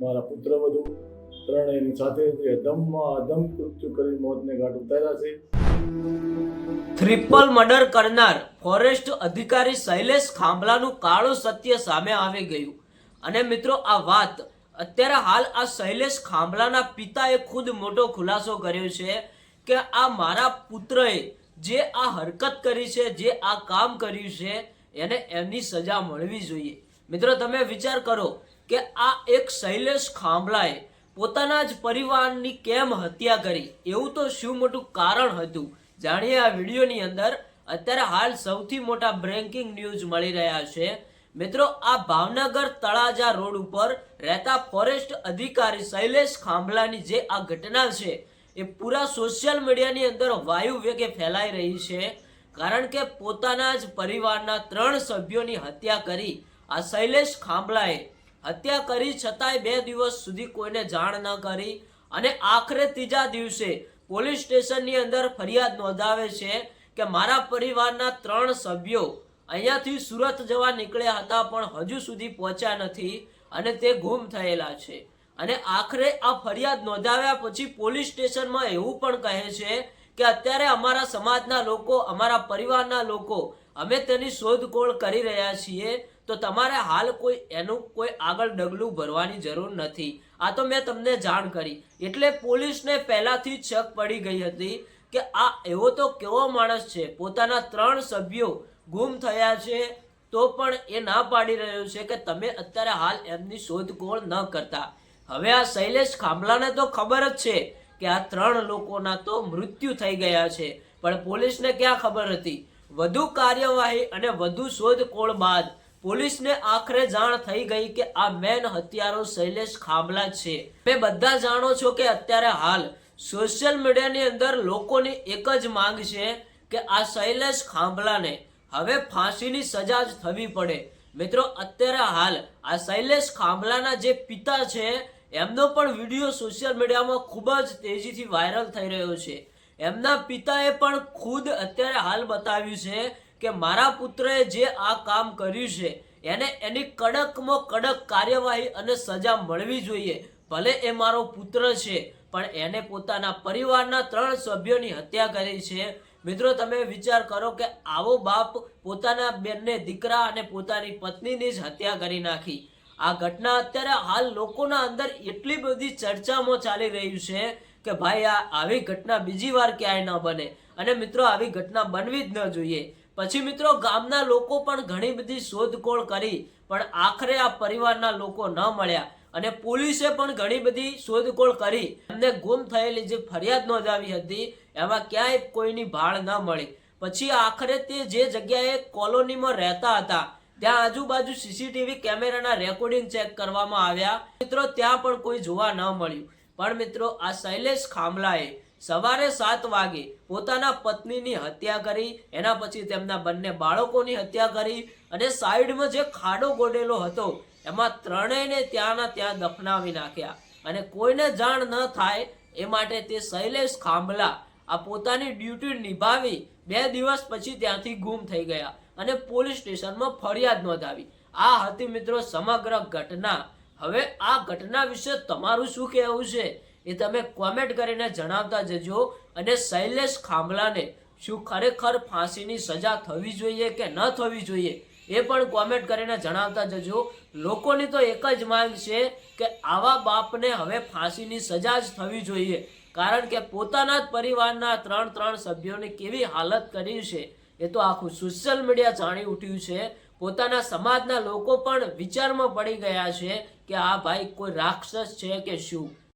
મારા પુત્રવધુ ત્રણેયની સાથે અધમમાં અધમ કૃત્યુ કરી મોતને ઘાટ ઉતાર્યા છે. ટ્રિપલ મર્ડર કરનાર ફોરેસ્ટ અધિકારી શૈલેષ ખાંભલાનું કાળું સત્ય સામે આવી ગયું. અને મિત્રો, આ વાત, અત્યારે હાલ આ શૈલેષ ખાંભલાના પિતાએ ખુદ મોટો ખુલાસો કર્યો છે કે આ મારા પુત્રએ જે આ હરકત કરી છે, જે આ કામ કર્યું છે, એને એમની સજા મળવી જોઈએ. મિત્રો, તમે વિચાર કરો કે આ એક શૈલેષ ખાંભલાએ પોતાના જ પરિવારની કેમ હત્યા કરી? એવું તો શું મોટું કારણ હતું? જાણીએ આ વિડીયોની અંદર અત્યારે હાલ સૌથી મોટા બ્રેકિંગ ન્યૂઝ મળી રહ્યા છે. મિત્રો, આ ભાવનગર તળાજા રોડ ઉપર રહેતા ફોરેસ્ટ અધિકારી શૈલેષ ખાંભલાની જે આ ઘટના છે, એ પૂરા સોશિયલ મીડિયાની અંદર વાયુ વેગે ફેલાઈ રહી છે. કારણ કે પોતાના જ પરિવારના ત્રણ સભ્યોની હત્યા કરી આ શૈલેષ ખાંભલાએ હત્યા કરી છતાંય બે દિવસ સુધી કોઈને જાણ ન કરી અને આખરે ત્રીજા દિવસે પોલીસ સ્ટેશનની અંદર ફરિયાદ નોંધાવે છે કે મારા પરિવારના ત્રણ સભ્યો અહીંયાથી સુરત જવા નીકળ્યા હતા પણ હજુ સુધી પહોંચ્યા નથી અને તે ગુમ થયેલા છે. અને આખરે આ ફરિયાદ નોંધાવ્યા પછી પોલીસ સ્ટેશનમાં એવું પણ કહે છે કે અત્યારે અમારા સમાજના લોકો, અમારા પરિવારના લોકો અમે તેની શોધખોળ કરી રહ્યા છીએ તો તમારે હાલ કોઈ એનું કોઈ આગળ ડગલું ભરવાની જરૂર નથી. આ તો મેં તમને જાણ કરી. એટલે પોલીસને પહેલાથી શક પડી ગઈ હતી કે આ એવો તો કેવો માણસ છે? પોતાના ત્રણ સભ્યો ગુમ થયા છે તો પણ એ ના પાડી રહ્યો છે કે તમે અત્યારે હાલ એમની શોધખોળ ન કરતા. હવે આ શૈલેષ ખાંભલાને તો ખબર જ છે કે આ ત્રણ લોકોના તો મૃત્યુ થઈ ગયા છે. પણ પોલીસને ક્યાં ખબર હતી? વધુ કાર્યવાહી અને વધુ શોધખોળ બાદ પોલીસને આખરે જાણ થઈ ગઈ કે આ મેન હત્યારો શૈલેષ ખાંભલા છે. તમે બધા જાણો છો કે અત્યારે હાલ સોશિયલ મીડિયાની અંદર લોકોની એક જ માંગ છે કે આ શૈલેષ ખાંભલાને હવે ફાંસીની સજા જ થવી પડે. મિત્રો, અત્યારે હાલ આ શૈલેષ ખાંભલાના જે પિતા છે, એમનો પણ વીડિયો સોશિયલ મીડિયામાં ખૂબ જ તેજીથી વાયરલ થઈ રહ્યો છે. એમના પિતાએ પણ ખુદ અત્યારે હાલ બતાવ્યું છે કે મારા પુત્રએ જે આ કામ કર્યું છે, એને એની કડકમાં કડક કાર્યવાહી અને સજા મળવી જોઈએ. ભલે એ મારો પુત્ર છે, પણ એને પોતાના પરિવારના ત્રણ સભ્યોની હત્યા કરી છે. મિત્રો, તમે વિચાર કરો કે આવો બાપ પોતાના બેનને દીકરા અને પોતાની પત્નીની જ હત્યા કરી નાખી. આ ઘટના અત્યારે હાલ લોકોના અંદર એટલી બધી ચર્ચામાં ચાલી રહ્યું છે કે ભાઈ, આ આવી ઘટના બીજી વાર ક્યાંય ન બને. અને મિત્રો, આવી ઘટના બનવી જ ન જોઈએ. પછી મિત્રો ગામના લોકો પણ ઘણી બધી શોધખોળ કરી, પણ આખરે આ પરિવારના લોકો ન મળ્યા. અને પોલીસે પણ ઘણી બધી શોધખોળ કરી. એમને ગુમ થયેલી જે ફરિયાદ નોંધાવી હતી, એમાં ક્યાંય કોઈની ભાળ ન મળી. પછી આખરે તે જે જગ્યાએ કોલોનીમાં રહેતા હતા, ત્યાં આજુબાજુ સીસીટીવી કેમેરાના રેકોર્ડિંગ ચેક કરવામાં આવ્યા. મિત્રો, ત્યાં પણ કોઈ જોવા ન મળ્યું. પણ મિત્રો, આ શૈલેષ ખામલાએ સવારે સાત વાગે પોતાના પત્નીની હત્યા કરી, એના પછી તેમના બંને બાળકોની હત્યા કરી અને સાઈડમાં જે ખાડો ગોડેલો હતો, એમાં ત્રણેયને ત્યાંના ત્યાં દફનાવી નાખ્યા. અને કોઈને જાણ ન થાય એ માટે તે શૈલેષ ખાંભલા આ પોતાની ડ્યુટી નિભાવી બે દિવસ પછી ત્યાંથી ગુમ થઈ ગયા અને પોલીસ સ્ટેશનમાં ફરિયાદ નોંધાવી. આ હતી મિત્રો સમગ્ર ઘટના. હવે આ ઘટના વિશે તમારું શું કહેવું છે? એ તમે કોમેન્ટ કરીને જણાવતા જજો અને શૈલેષ ખાંભલાને શું ખરેખર ફાંસીની સજા થવી જોઈએ કે ન થવી જોઈએ એ પણ કોમેન્ટ કરીને જણાવતા જજો. લોકોની તો એક જ માંગ છે કે આવા બાપને હવે ફાંસીની સજા જ થવી જોઈએ. કારણ કે પોતાના જ પરિવારના ત્રણ ત્રણ સભ્યોની કેવી હાલત કરી છે એ તો આખું સોશિયલ મીડિયા જાણી ઉઠ્યું છે. પોતાના સમાજના લોકો પણ વિચારમાં પડી ગયા છે કે આ ભાઈ કોઈ રાક્ષસ છે કે શું?